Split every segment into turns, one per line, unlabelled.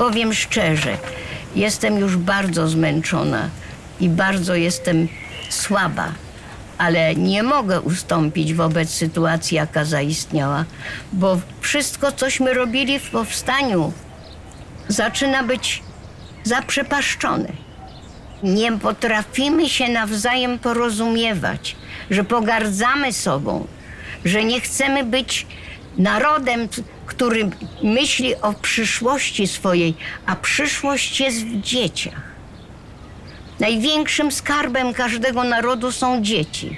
Powiem szczerze, jestem już bardzo zmęczona i bardzo jestem słaba, ale nie mogę ustąpić wobec sytuacji, jaka zaistniała, bo wszystko, cośmy robili w powstaniu, zaczyna być zaprzepaszczone. Nie potrafimy się nawzajem porozumiewać, że pogardzamy sobą, że nie chcemy być narodem, który myśli o przyszłości swojej, a przyszłość jest w dzieciach. Największym skarbem każdego narodu są dzieci.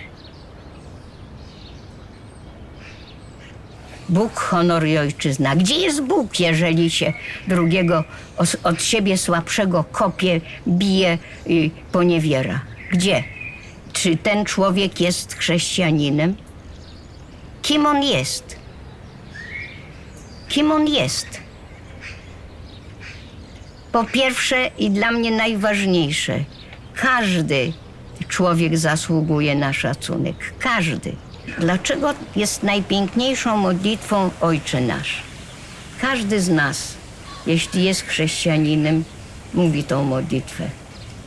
Bóg, honor i ojczyzna. Gdzie jest Bóg, jeżeli się drugiego od siebie słabszego kopie, bije i poniewiera? Gdzie? Czy ten człowiek jest chrześcijaninem? Kim on jest? Kim on jest? Po pierwsze i dla mnie najważniejsze, każdy człowiek zasługuje na szacunek. Każdy. Dlaczego jest najpiękniejszą modlitwą Ojcze Nasz? Każdy z nas, jeśli jest chrześcijaninem, mówi tą modlitwę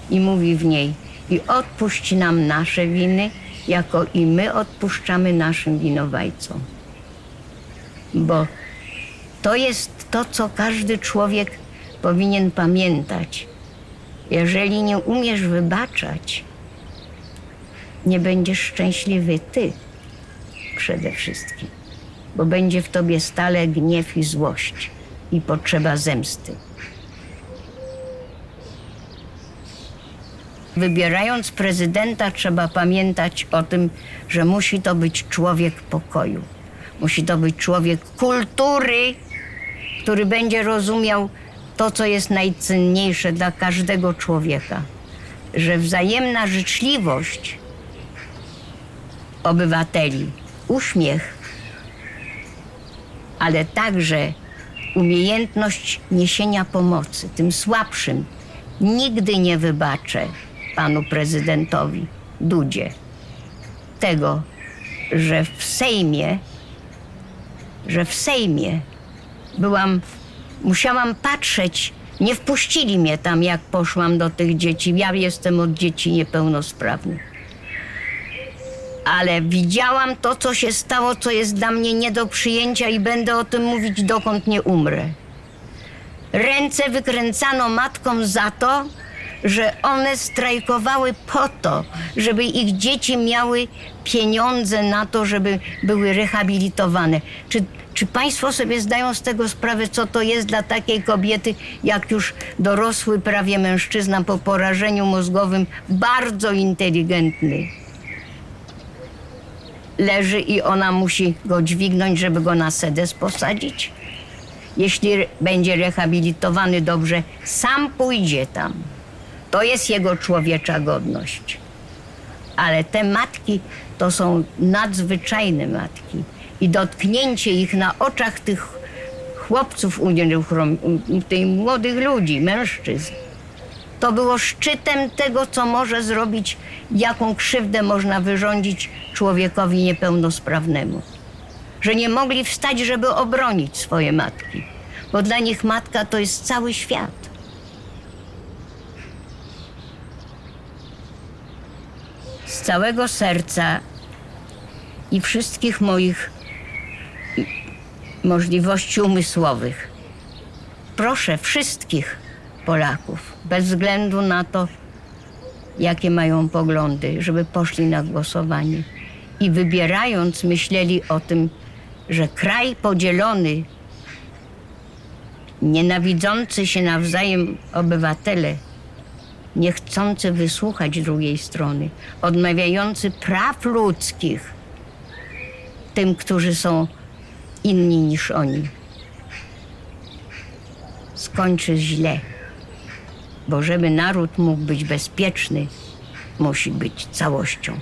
i mówi w niej i odpuść nam nasze winy, jako i my odpuszczamy naszym winowajcom. Bo to jest to, co każdy człowiek powinien pamiętać. Jeżeli nie umiesz wybaczać, nie będziesz szczęśliwy ty przede wszystkim, bo będzie w tobie stale gniew i złość i potrzeba zemsty. Wybierając prezydenta, trzeba pamiętać o tym, że musi to być człowiek pokoju. Musi to być człowiek kultury, który będzie rozumiał to, co jest najcenniejsze dla każdego człowieka. Że wzajemna życzliwość obywateli, uśmiech, ale także umiejętność niesienia pomocy tym słabszym. Nigdy nie wybaczę panu prezydentowi Dudzie tego, że w Sejmie, że w Sejmie byłam, musiałam patrzeć, nie wpuścili mnie tam, jak poszłam do tych dzieci. Ja jestem od dzieci niepełnosprawnych ale widziałam to, co się stało, co jest dla mnie nie do przyjęcia i będę o tym mówić, dokąd nie umrę. Ręce wykręcano matkom za to, że one strajkowały po to, żeby ich dzieci miały pieniądze na to, żeby były rehabilitowane. Czy, czy Państwo sobie zdają z tego sprawę, co to jest dla takiej kobiety, jak już dorosły prawie mężczyzna po porażeniu mózgowym, bardzo inteligentny? leży i ona musi go dźwignąć, żeby go na sedes posadzić? Jeśli będzie rehabilitowany dobrze, sam pójdzie tam. To jest jego człowiecza godność. Ale te matki to są nadzwyczajne matki. I dotknięcie ich na oczach tych chłopców, tych młodych ludzi, mężczyzn, to było szczytem tego, co może zrobić, jaką krzywdę można wyrządzić człowiekowi niepełnosprawnemu. Że nie mogli wstać, żeby obronić swoje matki, bo dla nich matka to jest cały świat. Z całego serca i wszystkich moich możliwości umysłowych. Proszę wszystkich Polaków, bez względu na to, jakie mają poglądy, żeby poszli na głosowanie. I wybierając myśleli o tym, że kraj podzielony, nienawidzący się nawzajem obywatele, nie chcący wysłuchać drugiej strony, odmawiający praw ludzkich tym, którzy są inni niż oni, skończy źle. Bo żeby naród mógł być bezpieczny, musi być całością.